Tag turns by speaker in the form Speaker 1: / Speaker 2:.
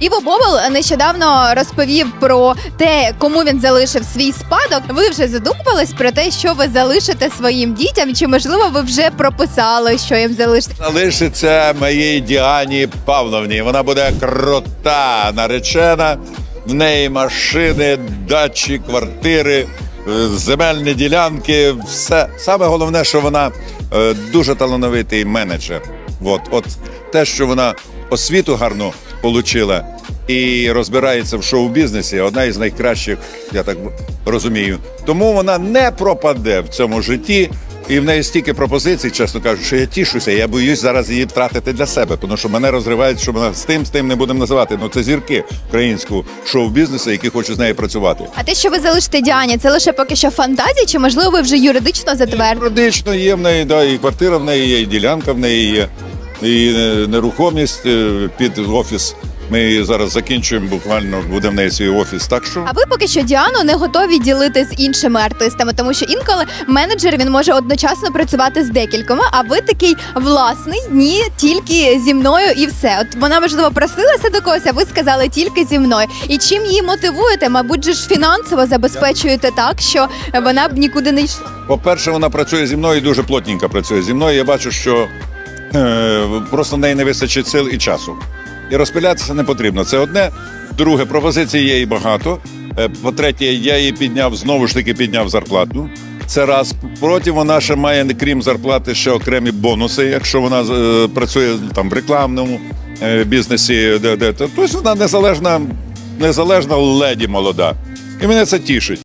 Speaker 1: Іво Бобол нещодавно розповів про те, кому він залишив свій спадок. Ви вже задумувались про те, що ви залишите своїм дітям? Чи можливо ви вже прописали, що їм залишите?
Speaker 2: Залишиться моїй Діані Павловні. Вона буде крута, наречена. В неї машини, дачі, квартири, е, земельні ділянки. Все саме головне, що вона е, дуже талановитий менеджер. От, от те, що вона освіту гарну отримала і розбирається в шоу-бізнесі, одна із найкращих, я так розумію. Тому вона не пропаде в цьому житті. І в неї стільки пропозицій, чесно кажучи, що я тішуся. Я боюсь зараз її втратити для себе, тому що мене розривають, що вона з тим, з тим не будемо називати. Ну це зірки українського шоу-бізнесу, які хочуть з нею працювати.
Speaker 1: А те, що ви залишите Діані, це лише поки що фантазії, чи можливо ви вже юридично затвердите?
Speaker 2: Юридично є в неї, да, і квартира в неї є, і ділянка в неї є, і е, нерухомість е, під офіс. Ми її зараз закінчуємо. Буквально буде в неї свій офіс. Так що
Speaker 1: А ви поки що Діану не готові ділити з іншими артистами, тому що інколи менеджер він може одночасно працювати з декількома, а ви такий власний, ні, тільки зі мною і все. От вона можливо просилася до когось, а ви сказали тільки зі мною. І чим її мотивуєте? Мабуть, же ж фінансово забезпечуєте так, що вона б нікуди не йшла.
Speaker 2: По-перше, вона працює зі мною і дуже плотненько працює зі мною. Я бачу, що просто в неї не вистачить сил і часу. І розпилятися не потрібно. Це одне. Друге, пропозицій є і багато. Е, По-третє, я їй підняв знову ж таки підняв зарплату. Це раз. Потім вона ще має, крім зарплати, ще окремі бонуси, якщо вона е, працює там в рекламному е, бізнесі, де, де то тобто вона незалежна, незалежна леді молода. І мене це тішить.